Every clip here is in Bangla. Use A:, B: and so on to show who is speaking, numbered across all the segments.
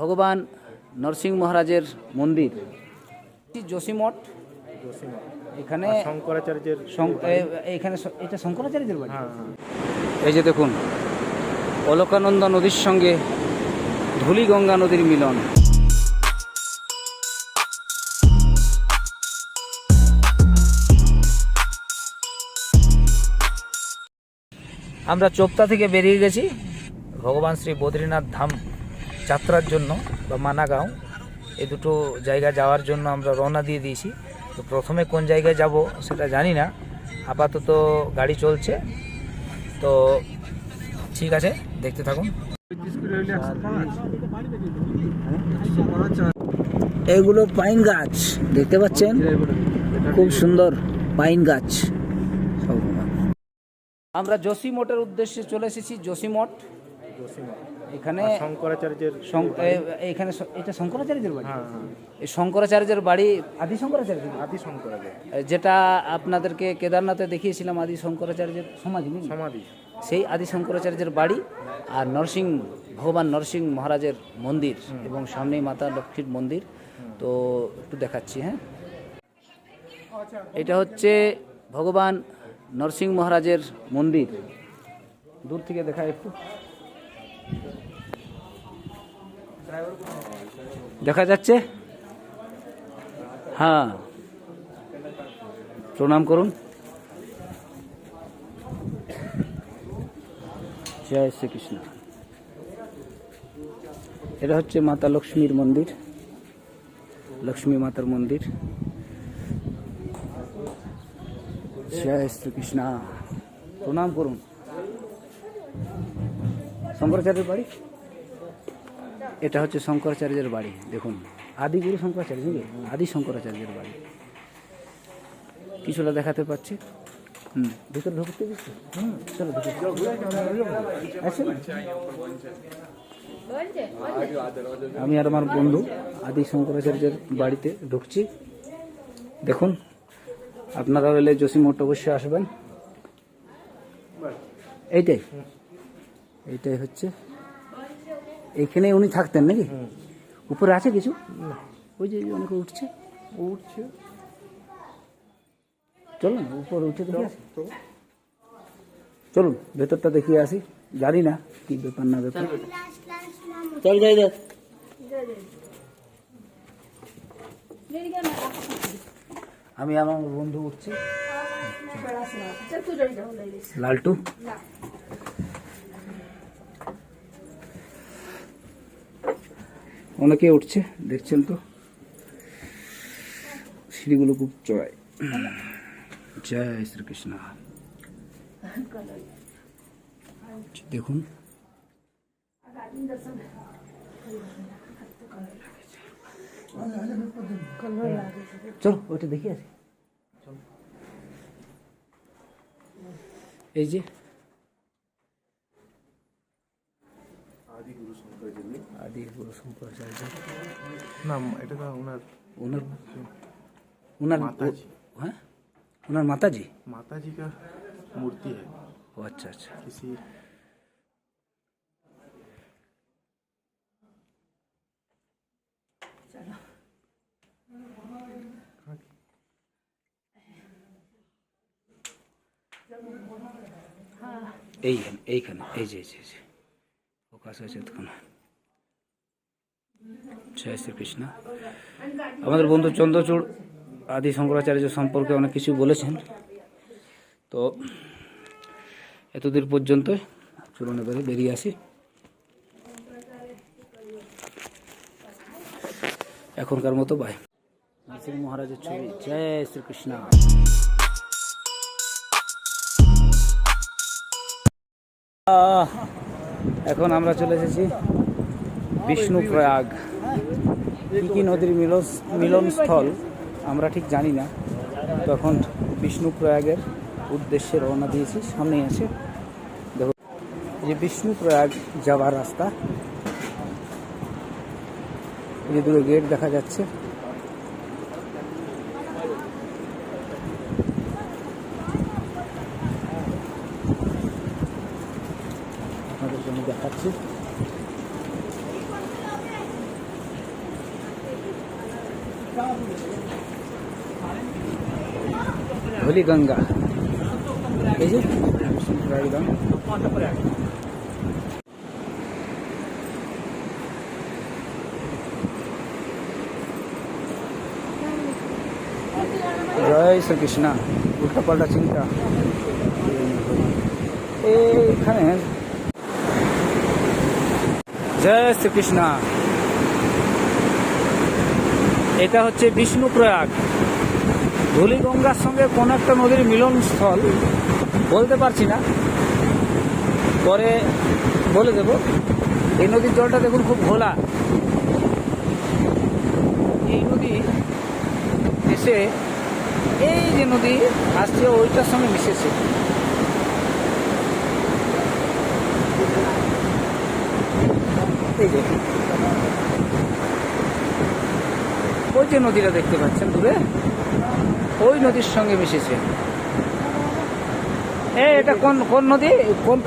A: ভগবান নরসিংহ মহারাজের মন্দির। যোশীমঠ এখানে
B: শঙ্করাচার্যের
A: এখানে এটা শঙ্করাচার্যের বাড়ি?
B: হ্যাঁ হ্যাঁ।
A: এই যে দেখুন অলকানন্দা নদীর সঙ্গে ধুলিগঙ্গা নদীর মিলন। আমরা চোপতা থেকে বেরিয়ে গেছি। ভগবান শ্রী বদ্রীনাথ ধাম যাত্রার জন্য বা মানাগাঁও, এই দুটো জায়গা যাওয়ার জন্য আমরা রওনা দিয়ে দিয়েছি। তো প্রথমে কোন জায়গায় যাব সেটা জানি না। আপাতত গাড়ি চলছে। তো ঠিক আছে, দেখতে থাকুন। এগুলো পাইন গাছ, দেখতে পাচ্ছেন? খুব সুন্দর পাইন গাছ। আমরা যোশীমঠের উদ্দেশ্যে চলে এসেছি যোশীমঠ এখানে
B: শঙ্করাচার্যের
A: এখানে এটা শঙ্করাচার্যের বাড়ি?
B: হ্যাঁ হ্যাঁ।
A: এই শঙ্করাচার্যের বাড়ি আদি শঙ্করাচার্যের বাড়ি?
B: আদি শঙ্করাচার্য।
A: যেটা আপনাদেরকে কেদারনাথে দেখিয়েছিলাম আদি শঙ্করাচার্যের সমাধি
B: সমাধি।
A: সেই আদি শঙ্করাচার্যের বাড়ি আর নরসিং ভগবান নরসিংহ মহারাজের মন্দির এবং সামনেই মাতা লক্ষ্মীর মন্দির। তো একটু দেখাচ্ছি হ্যাঁ। এটা হচ্ছে ভগবান নরসিংহ মহারাজের মন্দির। দূর থেকে দেখা একটু। দেখা যাচ্ছে? হ্যাঁ। প্রণাম করুন। জয় শ্রীকৃষ্ণ। এটা হচ্ছে মাতা লক্ষ্মীর মন্দির। লক্ষ্মী মাতার মন্দির। জয় শ্রীকৃষ্ণ। প্রণাম করুন। শঙ্করাচার্যের বাড়ি? এটা হচ্ছে শঙ্করাচার্যের বাড়ি, দেখুন। আদিগুরু শঙ্করাচার্য নাকি? আদি শঙ্করাচার্যের বাড়ি। কিছুটা দেখাতে পাচ্ছি? হুম, ভিতরে ঢুকতে দিচ্ছি? হুম আমি আর আমার বন্ধু আদি শঙ্করাচার্যের বাড়িতে ঢুকছি। দেখুন, আপনারা এলে জসিমঠ অবশ্যই আসবেন। এইটাই। এইটাই হচ্ছে এখানে উনি থাকতেন নাকি উপরে আছে কিছু ওই যে অনেকে উঠছে
B: উঠছে
A: চলুন উপরে উঠে দেখে চলুন ভেতরটা দেখিয়ে আসি জানি না কি ব্যাপার না ব্যাপার চল যাই দেখ আমি আমার বন্ধু উঠছি লালটু অনেকে উঠছে, দেখছেন তো। সিঁড়িগুলো খুব চড়াই। জয় শ্রীকৃষ্ণ। দেখুন। চলো, ওটা দেখি আসি এই যে
B: না এটা তো ওনার
A: ওনার ওনার
B: মাতাজি।
A: হ্যাঁ ওনার মাতাজি
B: माता जी का मूर्ति है
A: ও আচ্ছা আচ্ছা
B: किसी
A: এইখানে এইখানে এই যে এই যে এই যে ফোকাস হয়েছে তখন জয় শ্রীকৃষ্ণ। আমাদের বন্ধু চন্দ্রচূড়, আদি শঙ্করাচার্য সম্পর্কে অনেক কিছু বলেছেন। তো এতদূর পর্যন্ত চলুন এবারে বেরিয়ে আসি। এখনকার মতো বাই নরসিংহ মহারাজের ছবি, জয় শ্রীকৃষ্ণ। এখন আমরা চলে এসেছি বিষ্ণু প্রয়াগ কি কি নদীর মিলন মিলনস্থল আমরা ঠিক জানি না। তখন বিষ্ণু প্রয়াগের উদ্দেশ্যে রওনা দিয়েছি। সামনেই আছে। দেখো যে বিষ্ণু প্রয়াগ যাওয়ার রাস্তা। যে দুটো গেট দেখা যাচ্ছে। আপনাদের জন্য দেখাচ্ছি। ধলি গঙ্গা এই যে একদম জয় শ্রীকৃষ্ণ উল্টা পাল্টা চিন্তা এইখানে জয় শ্রীকৃষ্ণ এটা হচ্ছে বিষ্ণু প্রয়াগ ধুলিগঙ্গার সঙ্গে কোন একটা নদীর মিলনস্থল বলতে পারছি না। পরে বলে দেব। এই নদীর জলটা দেখুন খুব ঘোলা। এই নদী এসে এই যে নদী আসছে ওইটার সঙ্গে মিশেছে। এই যে। ওই যে নদীটা দেখতে পাচ্ছেন দূরে? ওই নদীর সঙ্গে মিশেছে। এটা কোন কোন নদী? কোন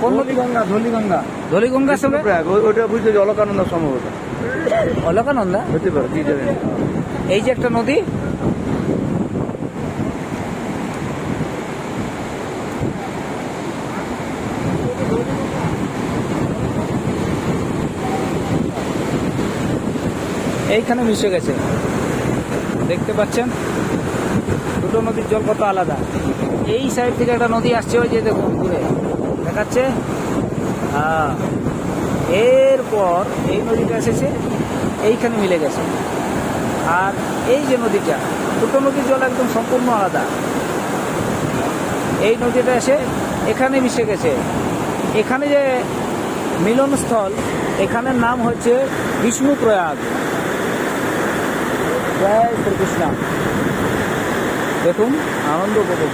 A: কোন নদী?
B: গঙ্গা ধলিগঙ্গা।
A: ধলিগঙ্গা সঙ্গে
B: ওইটা বুঝতে অলকানন্দা অলকানন্দ সম্ভবত।
A: অলকানন্দা?
B: হতে পারে
A: এই যে একটা নদী এইখানে মিশে গেছে। দেখতে পাচ্ছেন? দুটো নদীর জল কত আলাদা। এই সাইড থেকে একটা নদী আসছে, ওই যে দেখুন, দূরে। দেখাচ্ছে? হ্যাঁ। এরপর এই নদীটা এসেছে, এইখানে মিলে গেছে। আর এই যে নদীটা, দুটো নদীর জল একদম সম্পূর্ণ আলাদা। এই নদীটা এসে এখানে মিশে গেছে। এখানে যে মিলনস্থল, এখানের নাম হচ্ছে বিষ্ণু প্রয়াগ জয় শ্রীকৃষ্ণ। দেখুন আনন্দ উপভোগ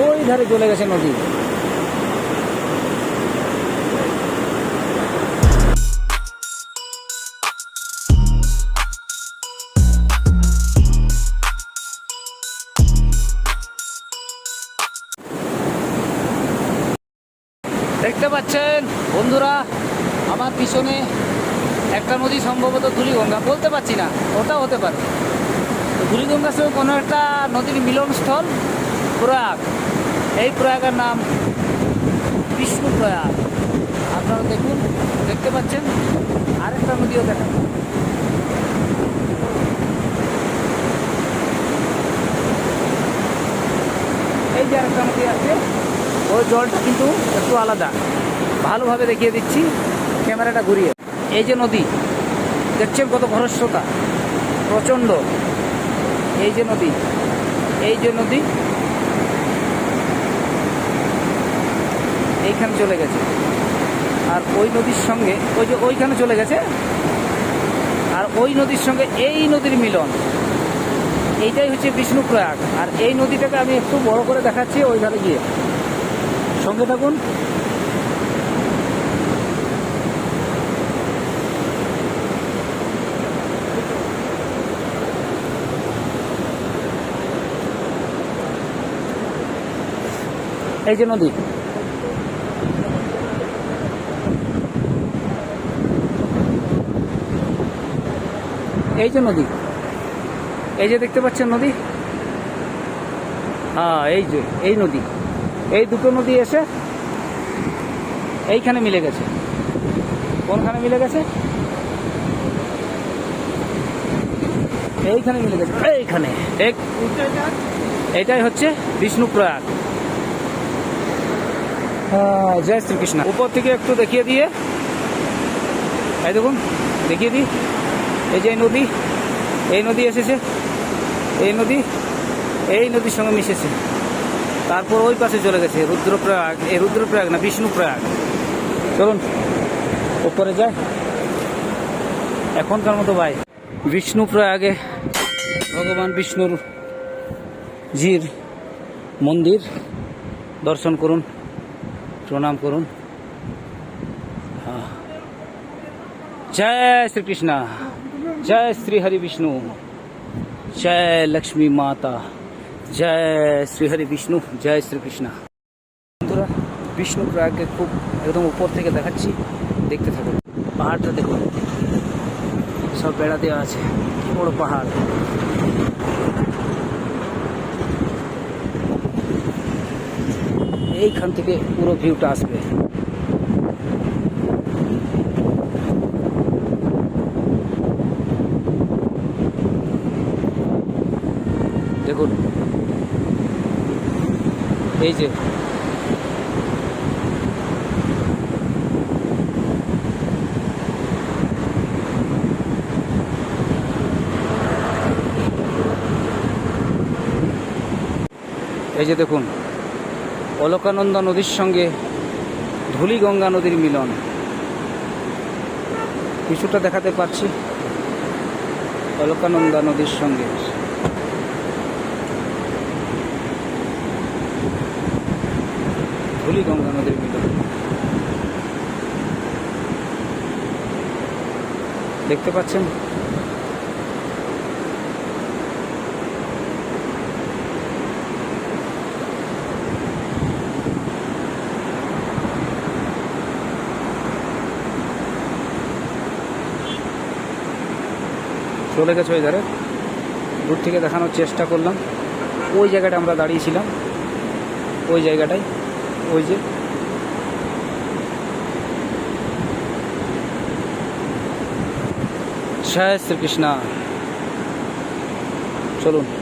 A: ওই ধারে চলে গেছে নদী। দেখতে পাচ্ছেন, বন্ধুরা, আমার পিছনে একটা নদী সম্ভবত ধুলিগঙ্গা, বলতে পারছি না ওটা হতে পারে। ধুলিগঙ্গার সঙ্গে কোনো একটা নদীর মিলনস্থল, প্রয়াগ। এই প্রয়াগের নাম বিষ্ণু প্রয়াগ। আপনারা দেখুন, দেখতে পাচ্ছেন, আরেকটা নদীও দেখেন এই যে আরেকটা নদী আছে ওই জলটা কিন্তু একটু আলাদা। ভালোভাবে দেখিয়ে দিচ্ছি, ক্যামেরাটা ঘুরিয়ে। এই যে নদী, দেখছেন কত খরস্রোতা প্রচণ্ড। এই যে নদী, এই যে নদী, এইখানে চলে গেছে। আর ওই নদীর সঙ্গে, ওই যে ওইখানে চলে গেছে। আর ওই নদীর সঙ্গে এই নদীর মিলন। এইটাই হচ্ছে বিষ্ণু প্রয়াগ আর এই নদীটাকে আমি একটু বড় করে দেখাচ্ছি ওইখানে গিয়ে। সঙ্গে থাকুন। এই যে নদী। এই যে নদী। এই যে দেখতে পাচ্ছেন নদী? হ্যাঁ এই যে, এই নদী। এই দুটো নদী এসে এইখানে মিলে গেছে। কোনখানে মিলে গেছে? এইখানে মিলে গেছে। এইখানে। এটাই হচ্ছে বিষ্ণু প্রয়াগ জয় শ্রীকৃষ্ণ। উপর থেকে একটু দেখিয়ে দিয়ে, এই দেখুন, দেখিয়ে দিই। এই যে নদী, এই নদী এসেছে। এই নদী, এই নদীর সঙ্গে মিশেছে। তারপর ওই পাশে চলে গেছে, রুদ্রপ্রয়াগ, এই রুদ্রপ্রয়াগ না বিষ্ণুপ্রয়াগ। চলুন উপরে যায় এখনকার মতো ভাই, বিষ্ণুপ্রয়াগে ভগবান বিষ্ণুর জির মন্দির দর্শন করুন, প্রণাম করুন। জয় শ্রীকৃষ্ণ, জয় শ্রী হরি বিষ্ণু, জয় লক্ষ্মী মাতা। জয় শ্রীহরি বিষ্ণু, জয় শ্রীকৃষ্ণ। বন্ধুরা, বিষ্ণু প্রয়াগকে খুব একদম উপর থেকে দেখাচ্ছি, দেখতে থাকুন। পাহাড়টা দেখুন, সব বেড়া দেওয়া আছে বড় পাহাড়। এইখান থেকে পুরো ভিউটা আসবে। দেখুন এই যে। এই যে দেখুন, অলকানন্দা নদীর সঙ্গে ধুলিগঙ্গা নদীর মিলন। কিছুটা দেখাতে পারছি অলকানন্দা নদীর সঙ্গে। ধুলিগঙ্গা নদীর মিলন দেখতে পাচ্ছেন? চলে গেছে ওই ধারে দূর থেকে দেখানোর চেষ্টা করলাম। ওই জায়গাটা আমরা দাঁড়িয়েছিলাম। ওই জায়গাটায় ওই যে। জয় শ্রীকৃষ্ণ। চলুন।